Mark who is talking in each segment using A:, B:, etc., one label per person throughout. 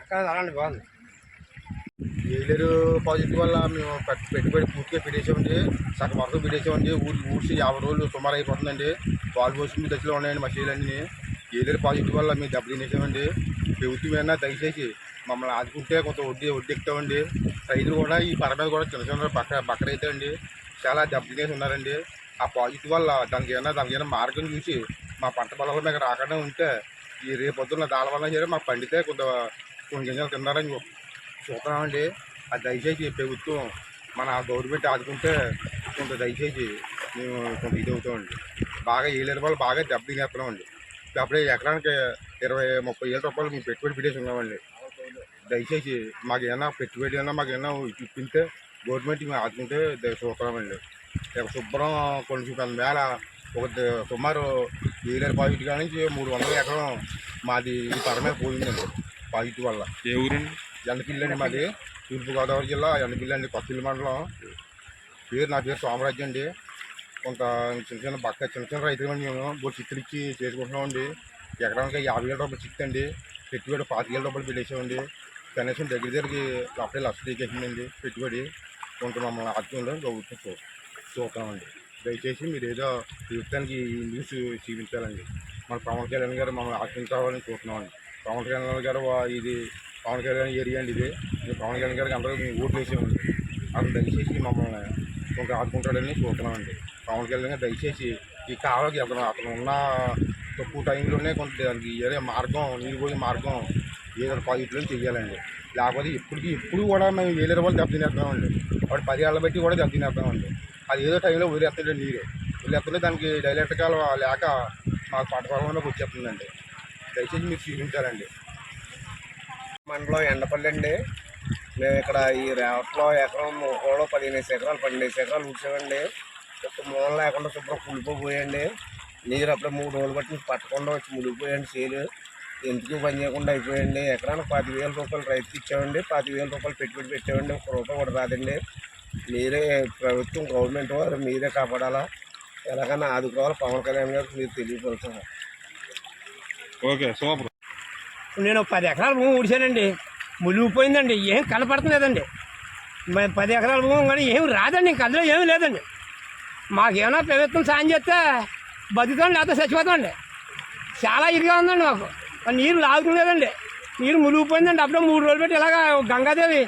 A: అక్కడ అలాంటి బాగుంది
B: ఏలేరు ప్రాజెక్ట్ వల్ల మేము పెట్టుబడి పూర్తిగా పెట్టేసామండి. సగం వరకు పెట్టేసామండి. ఊరి ఊడ్చి యాభై రోజులు సుమారు అయిపోతుందండి. పాలు పోసిన దశలో ఉన్నాయండి మా ఏలేరు ప్రాజెక్ట్ వల్ల మేము దెబ్బ తినేసామండి. ప్రభుత్వం ఏమైనా దయచేసి మమ్మల్ని ఆదుకుంటే కొంత వడ్డీ వడ్డీ ఎక్కుతామండి. రైతులు కూడా ఈ పర మీద కూడా చిన్న చిన్న పక్క పక్కన అండి చాలా దెబ్బ తినేసి ఉన్నారండి. ఆ ప్రాజెక్ట్ వల్ల దానికి ఏమైనా దానికి ఏమైనా మార్గం చూసి మా పంట పొలాల మీద రాకుండా ఉంటే ఈ రేపొద్దున దాని వల్ల సరే మా పండితే కొంత కొన్ని గింజలు తిన్నారని చూస్తున్నామండి. అది దయచేసి ప్రభుత్వం మన గవర్నమెంట్ ఆదుకుంటే కొంత దయచేసి మేము కొంత ఇది అవుతామండి. బాగా ఏలేరు వాళ్ళు బాగా దెబ్బ తినేస్తున్నామండి. అప్పుడే ఎకరానికి ఇరవై ముప్పై వేల రూపాయలు మేము పెట్టుబడి పెట్టేసి ఉన్నామండి దయచేసి మాకు ఏమైనా పెట్టుబడి అయినా మాకు ఏమైనా ఇప్పితే గవర్నమెంట్ మేము ఆదుకుంటే చూస్తున్నామండి ఇక శుభ్రం కొన్ని పెద్ద మేళ ఒక సుమారు ఏలేరు ప్రాజెక్ట్ కాడ నుంచి మూడు వందల ఎకరం మాది ఈ పర మీద పోయిందండి. ప్రాజెక్టు వల్ల.
C: ఏ ఊరండి?
B: ఎండపిల్లి అండి మాది. తూర్పుగోదావరి జిల్లా ఎండపిల్లి అండి కొత్తపల్లి మండలం. పేరు నా పేరు సోమరాజ్యం అండి కొంత చిన్న చిన్న బక్క చిన్న చిన్న రైతులు అండి మేము. బోటి చిక్కులు ఇచ్చి చేసుకుంటున్నామండి ఎకరానికి యాభై వేల రూపాయలు చిక్కు అండి. పెట్టుబడి పాతిక వేల రూపాయలు పెట్టేసామండి. కనీసం దగ్గర దగ్గరికి అప్పుడే లక్ష తీసేసిందండి పెట్టుబడి. కొంత మమ్మల్ని ఆదుకుంటే ప్రభుత్వం చూ చూస్తామండి. దయచేసి మీరు ఏదో ప్రభుత్వానికి ఈ న్యూస్ చూపించాలండి. మన పవన్ కళ్యాణ్ గారు మమ్మల్ని ఆశించాలని చూస్తున్నామండి. పవన్ కళ్యాణ్ గారు వా- ఇది పవన్ కళ్యాణ్ ఏరియా అండి ఇది. పవన్ కళ్యాణ్ గారికి అందరూ మేము ఓట్లు వేసామండి. అతను దయచేసి మమ్మల్ని కొంత ఆదుకుంటాడని చూస్తున్నామండి. పవన్ కళ్యాణ్ గారు దయచేసి ఈ కాలువకి అతను అతను ఉన్న తక్కువ టైంలోనే కొంత దానికి ఏదో మార్గం నీరు పోయే మార్గం ఏదైనా ప్రాజెక్టులో చేయాలండి లేకపోతే ఇప్పటికి ఇప్పుడు కూడా మేము వేల వాళ్ళు దెబ్బతినేస్తున్నామండి వాడు పది ఏళ్ళ బట్టి కూడా దెబ్బతినేస్తున్నామండి అది ఏదో టైంలో వదిలేస్తుండే నీరు. వదిలేస్తుంటే దానికి డైలెక్ట్గా లేక మాకు పంట వచ్చేస్తుందండి. దయచేసి మీరు చూపించాలండి
A: మండలం ఎండపల్లి అండి. మేము ఇక్కడ ఈ రేవట్లో ఎకరం ఒకడో పదిహేను ఎకరాలు పన్నెండు ఎకరాలు కూర్చోమండి మూల లేకుండా శుభ్రం కుళ్ళిపోయాయండి నీరు అప్పుడే మూడు రోజులు బట్టి నుంచి పట్టకుండా వచ్చి మునిగిపోయండి చేలు ఎందుకు పని చేయకుండా అయిపోయండి? ఎకరానికి పాతి వేల రూపాయలు రైతుకి ఇచ్చామండి. పాతి వేల రూపాయలు పెట్టుబడి పెట్టామండి. ఒక రూపాయి కూడా రాదండి. మీరే ప్రభుత్వం గవర్నమెంట్ వారు మీరే కాపాడాలా? ఎలాగైనా ఆదుకోవాలి. పవన్ కళ్యాణ్ గారికి మీరు తెలియపరుస్తున్నారు
C: ఓకే సూపర్.
D: నేను పది ఎకరాల భూమి ఊడిశానండి మునిగిపోయిందండి. ఏం కనపడతలేదండి. మరి పది ఎకరాల భూమి కానీ ఏం రాదండి. ఇంక అందులో ఏమీ లేదండి. మాకేమైనా ప్రభుత్వం సాయం చేస్తే బతుకుతాం లేకపోతే చచ్చిపోతామండి. చాలా ఇదిగా ఉందండి మాకు. నీరు లాగుతుండేదండి. నీరు మునిగిపోయిందండి. అప్పుడే మూడు రోజులు పెట్టి ఇలాగ గంగాదేవి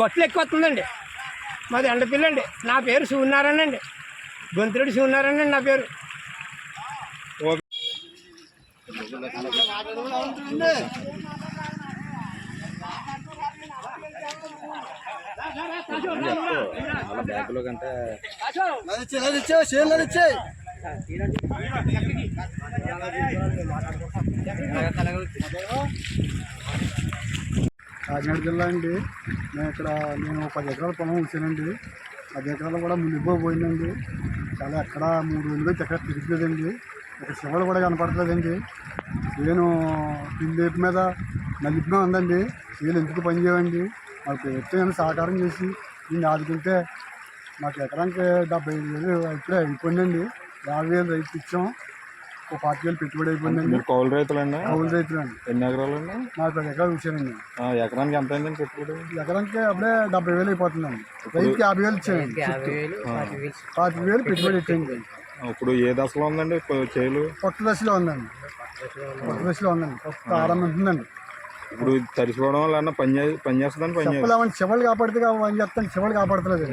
D: గొట్టలు ఎక్కువ వస్తుందండి. మాది ఎండపిల్లండి. నా పేరు శివనారాయణ అండి. గొంతురెడ్డి శివనారాయణ అండి నా పేరు.
E: కాకినాడ జిల్లా అండి. నేను ఇక్కడ నేను పది ఎకరాల పొలం ఉంచానండి. పది ఎకరాలు కూడా మునిగిపోయిందండి చాలా ఎక్కడ మూడు రోజులు ఎక్కడ తిరుగుతుందండి ఒక శివలు కూడా కనపడలేదండి నేను పిల్లేపు మీద నలిపిగా ఉందండి. వీళ్ళు ఎందుకు పని చేయవండి మాకు ప్రభుత్వం సహకారం చేసి దీన్ని ఆదుకుంటే మాకు ఎకరానికి డెబ్బై ఐదు వేలు ఇప్పుడే అయిపోయిందండి. యాభై వేలు రైతు ఇచ్చాం. ఒక పాతిక వేలు పెట్టుబడి అయిపోయిందండి.
C: మీరు కౌలు రైతులండి?
E: కౌలు రైతులు అండి
C: ఎన్ని ఎకరాలండి?
E: మా పది ఎకరాలు
C: ఆ, ఎకరానికి ఎంత అయిందండి పెట్టుబడి?
E: ఎకరానికి అప్పుడే డెబ్బై వేలు అయిపోతుందండి. రైతుకి యాభై వేలు ఇచ్చాయండి పాతిక వేలు పెట్టుబడి ఇచ్చేయండి
C: ఇప్పుడు ఏ దశలో ఉందండి? చేలు?
E: కొత్త దశలో ఉందండి. కొత్త దశలో ఉందండి. కొత్త ఆరంభం ఉంటుందండి.
C: ఇప్పుడు తడిసిపోవడం వల్ల పని పని చేస్తుందని పని
E: చెప్పలేమని చెవలు కాపాడితే అని చెప్తాను చెవలు కాపాడతలేదు.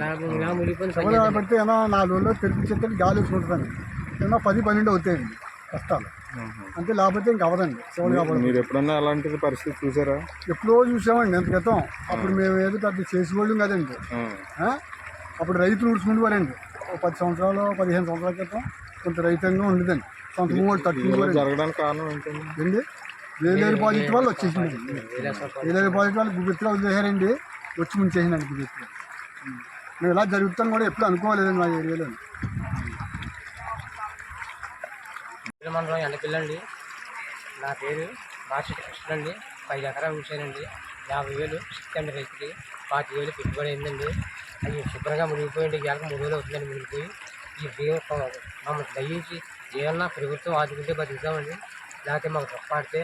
E: చెవలు కాపాడితే ఏమో నాలుగు రోజుల్లో తెరిపించేస్తే గాలి వేసుకుంటుందండి ఏమో పది పన్నెండు అవుతాయండి కష్టాలు. అంతే లేకపోతే ఇంక అవ్వదండి. చెవలు కాపాడు
C: మీరు ఎప్పుడన్నా అలాంటి పరిస్థితి చూసారా?
E: ఎప్పుడో చూసామండి ఎంత క్రితం. అప్పుడు మేము ఏదో పెద్ద చేసేవాళ్ళం కదండి? అప్పుడు రైతులు ఊడ్చుకుంటేవారండి ఒక పది సంవత్సరాలు పదిహేను సంవత్సరాల క్రితం కొంత రైతాంగం ఉండదండి. సొంత మూడు తట్టుకునేవారండి
C: జరగడానికి కారణం ఏంటండి?
E: ఏంటి వేలేరు ప్రాజెక్ట్ వాళ్ళు వచ్చేసింది వేలేరు ప్రాజెక్ట్ వాళ్ళు గుబెత్తులో వదిలేశారండి వచ్చి ముంచేసిందండి గుబెత్తులో మేము ఇలా జరుగుతాం కూడా ఎప్పుడు అనుకోలేదండి మా ఏరియాలో.
F: మండలం ఎండపిల్లండి.
D: నా పేరు భాష కృష్ణ అండి పది ఎకరాలు ఉంచానండి. యాభై వేలు చికెన్ రైతుకి పాతి వేలు పెట్టుబడి అయిందండి. అది శుభ్రంగా మునిగిపోయింది. ఇవాళ మూడు వేలు అవుతుందండి మునిగిపోయి. ఈ బియ్యం మమ్మల్ని దయించి ఏమన్నా ప్రభుత్వం ఆదుకుంటే బతుకుతామండి లేకపోతే మాకు దొక్కాడితే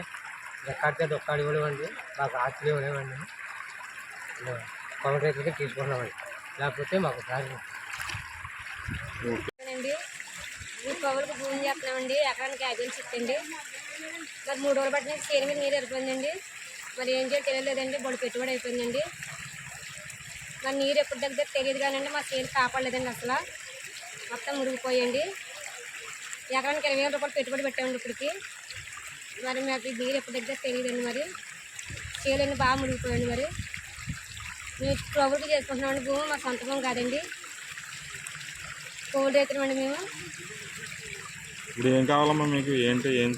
D: ఎక్కడితే ఒక్కడి ఇవ్వలేమండి మాకు ఆస్తులు ఇవ్వలేమండి పొలం రైతులకి తీసుకున్నామండి లేకపోతే మాకు దారి లేదు.
F: అండి. కవులకు భూమి చేస్తున్నామండి. ఎకరానికి యాభై వేలు చెప్తండి మరి మూడు రోజులు పట్టిన చేను మీద నీరు వెళ్ళిపోయిందండి మరి ఏం చేయాలి తెలియలేదండి. బొడి పెట్టుబడి అయిపోయిందండి. మరి నీరు ఎప్పుడు దగ్గర తెలియదు కానండి మా చేను కాపాడలేదండి అసలు. మొత్తం మురిగిపోయండి. ఎకరానికి ఇరవై వేల రూపాయలు పెట్టుబడి పెట్టామండి ఇప్పటికి. మరి మాకు ఈ నీరు ఎప్పుడు దగ్గర తెలియదండి మరి. చేలన్నీ బాగా మురిగిపోయండి మరి. మేము ప్రభుత్వం చేసుకుంటున్నామండి. భూమి మా సొంత భూమి కాదండి. కోల్డ్ రైతులమండి మేము.
C: ఇప్పుడు ఏం కావాలమ్మా మీకు? ఏంటి? ఏం?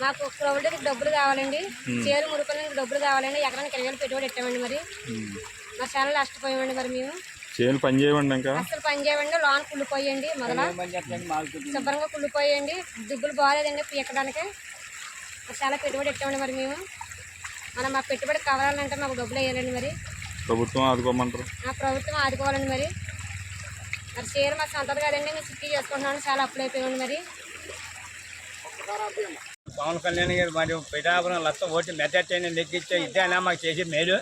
F: మాకు క్రౌడ్కి డబ్బులు కావాలండి. చేరు మురుకులకు డబ్బులు కావాలండి. ఎకరానికి ఇరవై పెట్టుబడి పెట్టామండి మరి. మరి చాలా నష్టపోయామండి మరి మేము.
C: చేను పని చేయమండి ఇంకా?
F: అసలు పని చేయమండి లోన్ కుళ్ళిపోయండి మొదల. శుభ్రంగా కుళ్ళిపోయండి దిబ్బులు బాగాలేదండి పీకడానికి చాలా పెట్టుబడి పెట్టామండి మరి మేము. మనం మా పెట్టుబడి కావాలంటే మాకు డబ్బులు వేయాలండి మరి.
C: ప్రభుత్వం ఆదుకోమంటారు.
F: ఆ ప్రభుత్వం ఆదుకోవాలండి మరి. మరి చీర మాకు సొంతది కదండి మేము సిట్టి చేసుకుంటున్నాను చాలా అప్పులు అయిపోయామండి మరి.
G: పవన్ కళ్యాణ్ గారు మరి పిఠాపురం లక్ష ఓటు మెజార్టీ నెగ్గించే ఇదేనా మాకు చేసి మేలు?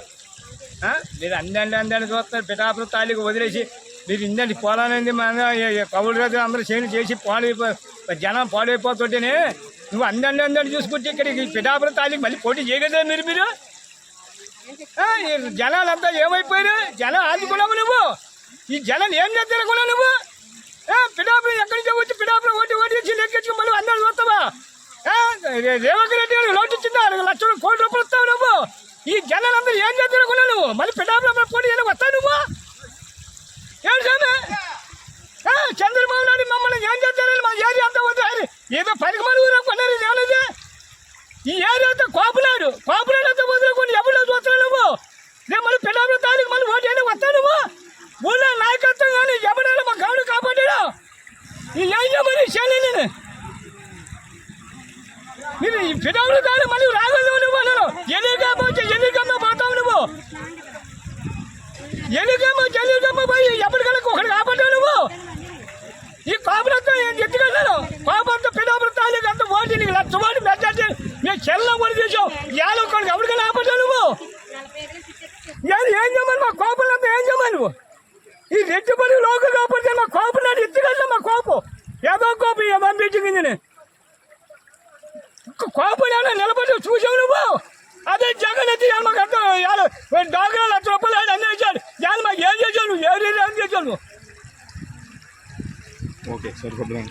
G: మీరు అందండి అందండి చూస్తారు పిఠాపురం తాలూకు వదిలేసి మీరు ఇందండి పోలానండి మన కవులు రోజు అందరూ చేయని చేసి పాడైపో జనం పాడైపోతుంటేనే నువ్వు అందండి అందండి చూసుకుంటే ఇక్కడ ఈ పిఠాపురం తాలూకు మళ్ళీ పోటీ చేయగలరా మీరు మీరు? ఆ, జనాలంతా ఏమైపోయారు జనం ఆదుకున్నావు నువ్వు? ఈ జనం ఏం చేద్దనుకున్నావు నువ్వు? పిఠాపురం ఎక్కడి నుంచి వచ్చి పిఠాపురం ఓటి ఓటి వచ్చి లెక్కించుకుని మళ్ళీ అందరూ చూస్తావా? ఏ, రేవంత్ రెడ్డి గారు లోటు ఇచ్చిందా అరవై లక్షలు కోటి రూపాయలు ఇస్తావు నువ్వు ఈ జనాలందరూ ఏం నువ్వు? మళ్ళీ పిఠాపురం పోటీ చేయడానికి వస్తావు నువ్వు? ఏం స్వామి చంద్రబాబు నాయుడు మమ్మల్ని ఏం చేస్తారని మా ఏరియా అంతా వద్దు. ఏదో పనికి మనుగురు కొన్నారు ఏమైంది ఈ ఏరియా అంతా కోపలాడు కోపలాడు అంతా వదులుకొని ఎవరిలో చూస్తున్నావు నువ్వు? నేను మళ్ళీ పిల్లల తాలూకు మళ్ళీ ఓటు అయినా వస్తావు నువ్వు? ఊళ్ళో నాయకత్వం కానీ ఎవరైనా మా గౌడు కాపాడాడు? ఈ ఏరియా మరి నేను? మీరు ఈ పిల్లలు కానీ మళ్ళీ రాగలవు నువ్వు అన్నాను. ఎన్నికమ్మ వచ్చి ఎన్నికమ్మ పోతావు నువ్వు పోయి ఎప్పటికల్లా ఒకటి కాపాడావు నువ్వు? ఈ కాపురంతా ఎత్తుకెళ్ళాను కాపురంతా పిల్లలు తాలూకు అంత ఓటు నీకు లక్ష ఓటు మెచ్చాలి మేము చెల్లం ఓడి తీసాం ఏళ్ళ ఒకటి ఎవరికైనా ఆపడ్డావు నువ్వు? నేను ఏం చేయమని? మా కోపలంతా ఏం చేయమని నువ్వు? ఈ రెడ్డి పని లోకు కాకపోతే మా కోపం నాడు ఎత్తుకెళ్ళా మా కోపం. ఏదో కోపం ఏ పంపించింది కోపం ఏమైనా నిలబడి చూసావు నువ్వు? అదే జగన్ ఎత్తి మాకు అర్థం డాక్టర్ లక్ష రూపాయలు ఆయన అన్నీ ఇచ్చాడు. ఇవాళ మాకు ఏం చేశాను ఏ ఏం చేశాను
C: ఓకే సరిపోతుంది.